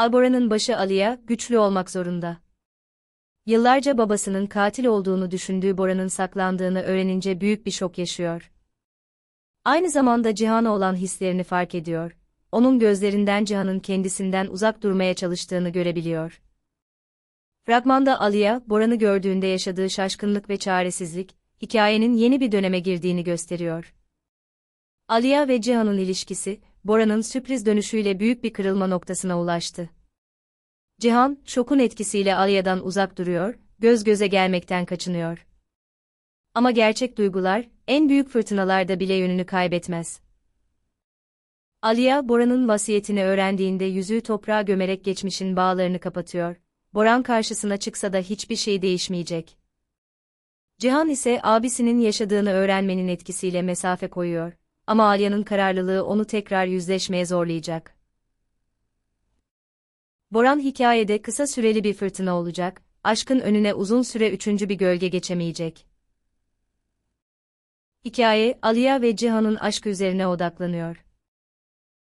Albora'nın başı Ali'ye güçlü olmak zorunda. Yıllarca babasının katil olduğunu düşündüğü Bora'nın saklandığını öğrenince büyük bir şok yaşıyor. Aynı zamanda Cihan'a olan hislerini fark ediyor. Onun gözlerinden Cihan'ın kendisinden uzak durmaya çalıştığını görebiliyor. Fragmanda Aliya, Boran'ı gördüğünde yaşadığı şaşkınlık ve çaresizlik, hikayenin yeni bir döneme girdiğini gösteriyor. Aliya ve Cihan'ın ilişkisi, Bora'nın sürpriz dönüşüyle büyük bir kırılma noktasına ulaştı. Cihan, şokun etkisiyle Aliya'dan uzak duruyor, göz göze gelmekten kaçınıyor. Ama gerçek duygular, en büyük fırtınalarda bile yönünü kaybetmez. Aliya, Bora'nın vasiyetini öğrendiğinde yüzüğü toprağa gömerek geçmişin bağlarını kapatıyor. Boran karşısına çıksa da hiçbir şey değişmeyecek. Cihan ise abisinin yaşadığını öğrenmenin etkisiyle mesafe koyuyor. Ama Alya'nın kararlılığı onu tekrar yüzleşmeye zorlayacak. Boran hikayede kısa süreli bir fırtına olacak, aşkın önüne uzun süre üçüncü bir gölge geçemeyecek. Hikaye, Aliya ve Cihan'ın aşkı üzerine odaklanıyor.